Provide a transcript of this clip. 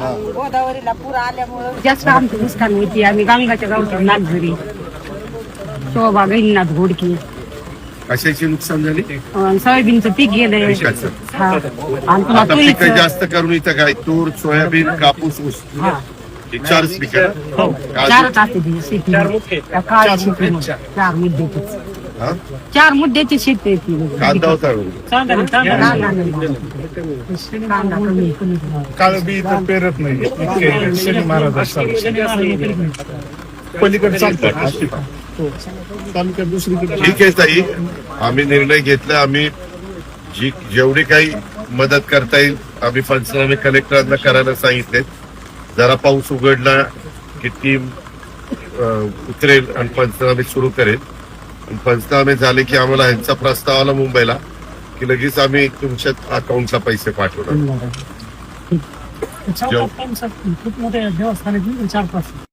गोदावरीला पूर आल्यामुळं जास्त आमचं नुकसान होती. आम्ही गंगाच्या गावच्या नागझरी शोभा गहिनाथ घोडकी. कशाची नुकसान झाली? अं, सोयाबीनचं पीक गेलंय. पिकाचं. हा. आणि पुन्हा आता पिकं तुरीचं जास्त करून इथं काय तूर सोयाबीन कापूस ऊस. हा. हे चारच पिकं. हो. काजू. चारच असते ती शेती त्या काळ्या शेतीमध्ये. चार हा? चार मुद्द्याची शेती आहे ती. कांदा होता कांदा नाही. कांदा कमी कमी काळ बी इथं पेरत नाही. इतके शनी महाराज असतात. पलीकडे चालतात तालुक्यात दुसरीकडे ठीक आहे ताई. आम्ही निर्णय घेतला. आम्ही जी जेवढी काही मदत करता येईल आम्ही पंचनामे कलेक्टरांना करायला सांगितले. जरा पाऊस उघडला की टीम उतरेल आणि पंचनामे सुरू करेल. पंचनामे झाले की आम्हाला ह्यांचा प्रस्ताव आला मुंबईला की लगेच आम्ही तुमच्या अकाउंटला पैसे पाठवणार. खूप मोठे देवस्थान